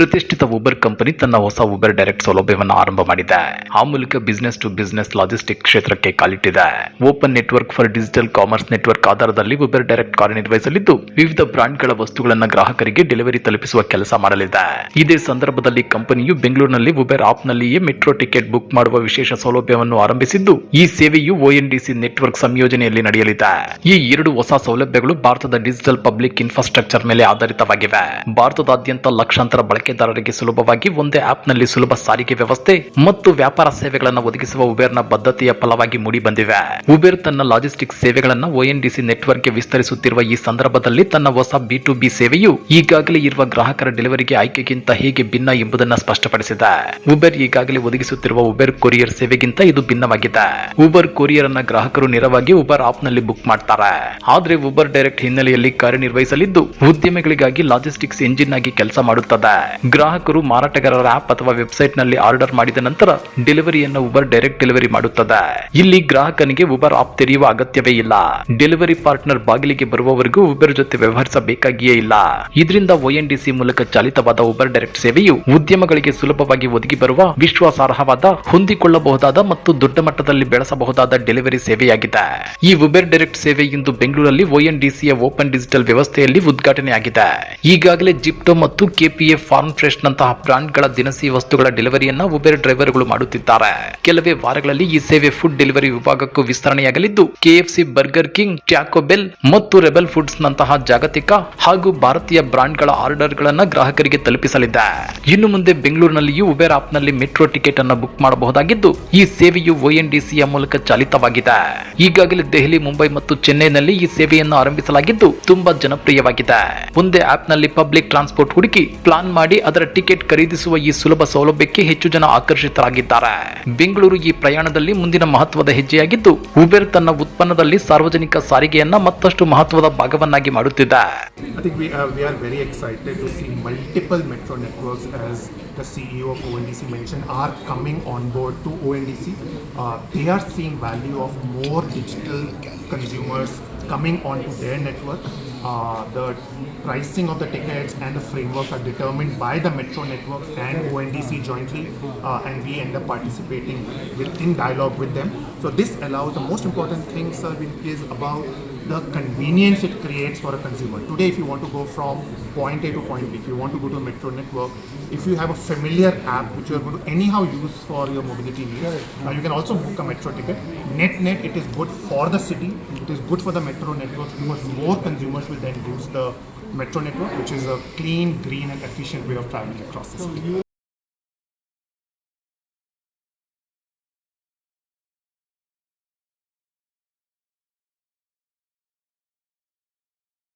ಪ್ರತಿಷ್ಠಿತ Uber company ತನ್ನ ಹೊಸ ಉಬರ್ ಡೈರೆಕ್ಟ್ ಸೌಲಭ್ಯವನ್ನು ಆರಂಭ ಮಾಡಿದೆ. ಆ ಮೂಲಕ ಬಿಸಿನೆಸ್ ಟು ಬಿಸಿನೆಸ್ ಲಾಜಿಸ್ಟಿಕ್ ಕ್ಷೇತ್ರಕ್ಕೆ ಕಾಲಿಟ್ಟಿದೆ. Open network for digital commerce network ಆಧಾರದಲ್ಲಿ ಉಬರ್ ಡೈರೆಕ್ಟ್ ಕಾರ್ಯನಿರ್ವಹಿಸಲಿದ್ದು, ವಿವಿಧ ಬ್ರಾಂಡ್ಗಳ ವಸ್ತುಗಳನ್ನು ಗ್ರಾಹಕರಿಗೆ ಡೆಲಿವರಿ ತಲುಪಿಸುವ ಕೆಲಸ ಮಾಡಲಿದೆ. ಇದೇ ಸಂದರ್ಭದಲ್ಲಿ ಕಂಪನಿಯು ಬೆಂಗಳೂರಿನಲ್ಲಿ ಉಬರ್ ಆಪ್ನಲ್ಲಿಯೇ ಮೆಟ್ರೋ ಟಿಕೆಟ್ ಬುಕ್ ಮಾಡುವ ವಿಶೇಷ ಸೌಲಭ್ಯವನ್ನು ಆರಂಭಿಸಿದ್ದು, ಈ ಸೇವೆಯು ಓಎನ್ಡಿಸಿ ನೆಟ್ವರ್ಕ್ ಸಂಯೋಜನೆಯಲ್ಲಿ ನಡೆಯಲಿದೆ. ಈ ಎರಡು ಹೊಸ ಸೌಲಭ್ಯಗಳು ಭಾರತದ ಡಿಜಿಟಲ್ ಪಬ್ಲಿಕ್ ಇನ್ಫ್ರಾಸ್ಟ್ರಕ್ಚರ್ ಮೇಲೆ ಆಧಾರಿತವಾಗಿವೆ. ಭಾರತದಾದ್ಯಂತ ಲಕ್ಷಾಂತರ ಬಳಕೆದಾರರಿಗೆ ಸುಲಭವಾಗಿ ಒಂದೇ ಆಪ್ನಲ್ಲಿ ಸುಲಭ ಸಾರಿಗೆ ವ್ಯವಸ್ಥೆ ಮತ್ತು ವ್ಯಾಪಾರ ಸೇವೆಗಳನ್ನು ಒದಗಿಸುವ ಉಬೇರ್ನ ಬದ್ಧತೆಯ ಫಲವಾಗಿ ಮೂಡಿಬಂದಿವೆ. ಉಬೇರ್ ತನ್ನ ಲಾಜಿಸ್ಟಿಕ್ ಸೇವೆಗಳನ್ನು ಒಎನ್ಡಿಸಿ ನೆಟ್ವರ್ಕ್ಗೆ ವಿಸ್ತರಿಸುತ್ತಿರುವ ಈ ಸಂದರ್ಭದಲ್ಲಿ ತನ್ನ ಹೊಸ ಬಿ ಟು ಬಿ ಸೇವೆಯು ಈಗಾಗಲೇ ಇರುವ ಗ್ರಾಹಕರ ಡೆಲಿವರಿಗೆ ಆಯ್ಕೆಗಿಂತ ಹೇಗೆ ಭಿನ್ನ ಎಂಬುದನ್ನು ಸ್ಪಷ್ಟಪಡಿಸಿದೆ. ಉಬೇರ್ ಈಗಾಗಲೇ ಒದಗಿಸುತ್ತಿರುವ ಉಬರ್ ಕೊರಿಯರ್ ಸೇವೆಗಿಂತ ಇದು ಭಿನ್ನವಾಗಿದೆ. ಉಬರ್ ಕೊರಿಯರ್ ಅನ್ನ ಗ್ರಾಹಕರು ನೇರವಾಗಿ ಉಬರ್ ಆಪ್ನಲ್ಲಿ ಬುಕ್ ಮಾಡ್ತಾರೆ. ಆದ್ರೆ ಉಬರ್ ಡೈರೆಕ್ಟ್ ಹಿನ್ನೆಲೆಯಲ್ಲಿ ಕಾರ್ಯನಿರ್ವಹಿಸಲಿದ್ದು ಉದ್ಯಮಿಗಳಿಗಾಗಿ ಲಾಜಿಸ್ಟಿಕ್ಸ್ ಎಂಜಿನ್ ಆಗಿ ಕೆಲಸ ಮಾಡುತ್ತದೆ. ಗ್ರಾಹಕರು ಮಾರಾಟಗಾರರ ಆಪ್ ಅಥವಾ ವೆಬ್ಸೈಟ್ನಲ್ಲಿ ಆರ್ಡರ್ ಮಾಡಿದ ನಂತರ ಡೆಲಿವರಿಯನ್ನು ಉಬರ್ ಡೈರೆಕ್ಟ್ ಡೆಲಿವರಿ ಮಾಡುತ್ತದೆ. ಇಲ್ಲಿ ಗ್ರಾಹಕನಿಗೆ ಉಬರ್ ಆಪ್ ತೆರೆಯುವ ಅಗತ್ಯವೇ ಇಲ್ಲ. ಡೆಲಿವರಿ ಪಾರ್ಟ್ನರ್ ಬಾಗಿಲಿಗೆ ಬರುವವರೆಗೂ ಉಬರ್ ಜೊತೆ ವ್ಯವಹರಿಸಬೇಕಾಗಿಯೇ ಇಲ್ಲ. ಇದರಿಂದ ಒಎನ್ಡಿಸಿ ಮೂಲಕ ಚಾಲಿತವಾದ ಉಬರ್ ಡೈರೆಕ್ಟ್ ಸೇವೆಯು ಉದ್ಯಮಗಳಿಗೆ ಸುಲಭವಾಗಿ ಒದಗಿ ಬರುವ ವಿಶ್ವಾಸಾರ್ಹವಾದ, ಹೊಂದಿಕೊಳ್ಳಬಹುದಾದ ಮತ್ತು ದೊಡ್ಡ ಮಟ್ಟದಲ್ಲಿ ಬೆಳೆಸಬಹುದಾದ ಡೆಲಿವರಿ ಸೇವೆಯಾಗಿದೆ. ಈ ಉಬರ್ ಡೈರೆಕ್ಟ್ ಸೇವೆ ಇಂದು ಬೆಂಗಳೂರಲ್ಲಿ ಒಎನ್ಡಿಸಿಯ ಓಪನ್ ಡಿಜಿಟಲ್ ವ್ಯವಸ್ಥೆಯಲ್ಲಿ ಉದ್ಘಾಟನೆಯಾಗಿದೆ. ಈಗಾಗಲೇ ಜಿಪ್ಟೋ ಮತ್ತು ಕೆಪಿಎ ಫಾರ್ಮ್ ಫ್ರೆಶ್ ನಂತಹ ಬ್ರಾಂಡ್ಗಳ ದಿನಸಿ ವಸ್ತುಗಳ ಡೆಲಿವರಿಯನ್ನ ಉಬರ್ ಡ್ರೈವರ್ಗಳು ಮಾಡುತ್ತಿದ್ದಾರೆ. ಕೆಲವೇ ವಾರಗಳಲ್ಲಿ ಈ ಸೇವೆ ಫುಡ್ ಡೆಲಿವರಿ ವಿಭಾಗಕ್ಕೂ ವಿಸ್ತರಣೆಯಾಗಲಿದ್ದು, KFC, Burger King, Taco Bell ಮತ್ತು ರೆಬೆಲ್ ಫುಡ್ಸ್ ನಂತಹ ಜಾಗತಿಕ ಹಾಗೂ ಭಾರತೀಯ ಬ್ರಾಂಡ್ಗಳ ಆರ್ಡರ್ಗಳನ್ನ ಗ್ರಾಹಕರಿಗೆ ತಲುಪಿಸಲಿದೆ. ಇನ್ನು ಮುಂದೆ ಬೆಂಗಳೂರಿನಲ್ಲಿಯೂ ಉಬೆರ್ ಆಪ್ನಲ್ಲಿ ಮೆಟ್ರೋ ಟಿಕೆಟ್ ಅನ್ನು ಬುಕ್ ಮಾಡಬಹುದಾಗಿದ್ದು, ಈ ಸೇವೆಯು ಒಎನ್ಡಿಸಿಯ ಮೂಲಕ ಚಾಲಿತವಾಗಿದೆ. ಈಗಾಗಲೇ ದೆಹಲಿ, ಮುಂಬೈ ಮತ್ತು ಚೆನ್ನೈನಲ್ಲಿ ಈ ಸೇವೆಯನ್ನು ಆರಂಭಿಸಲಾಗಿದ್ದು, ತುಂಬಾ ಜನಪ್ರಿಯವಾಗಿದೆ. ಮುಂದೆ ಆಪ್ನಲ್ಲಿ ಪಬ್ಲಿಕ್ ಟ್ರಾನ್ಸ್ಪೋರ್ಟ್ ಹುಡುಕಿ ಪ್ಲಾನ್ ಮಾಡಿ ಅದರ ಟಿಕೆಟ್ ಖರೀದಿಸುವ ಈ ಸುಲಭ ಸೌಲಭ್ಯಕ್ಕೆ ಹೆಚ್ಚು ಜನ ಆಕರ್ಷಿತರಾಗಿದ್ದಾರೆ. ಬೆಂಗಳೂರು ಈ ಪ್ರಯಾಣದಲ್ಲಿ ಮುಂದಿನ ಮಹತ್ವದ ಹೆಜ್ಜೆಯಾಗಿದ್ದು ಉಬೆರ್ ತನ್ನ ಉತ್ಪನ್ನದಲ್ಲಿ ಸಾರ್ವಜನಿಕ ಸಾರಿಗೆಯನ್ನ ಮತ್ತಷ್ಟು ಮಹತ್ವದ ಭಾಗವನ್ನಾಗಿ ಮಾಡುತ್ತಿದೆ. The CEO of ONDC mentioned, are coming on board to ONDC. Uh, they are seeing value of more digital consumers coming onto their network. Uh, the pricing of the tickets and the frameworks are determined by the metro network and ONDC jointly, uh, and we end up participating with, in dialogue with them. So this allows the most important thing, sir, is about the convenience it creates for a consumer. Today, if you want to go from point A to point B, if you want to go to a metro network, if you have a familiar app which you are going to anyhow use for your mobility needs, now you can also book a metro ticket. Net net, it is good for the city. It is good for the metro network because more consumers will then use the metro network, which is a clean, green, and efficient way of traveling across the city.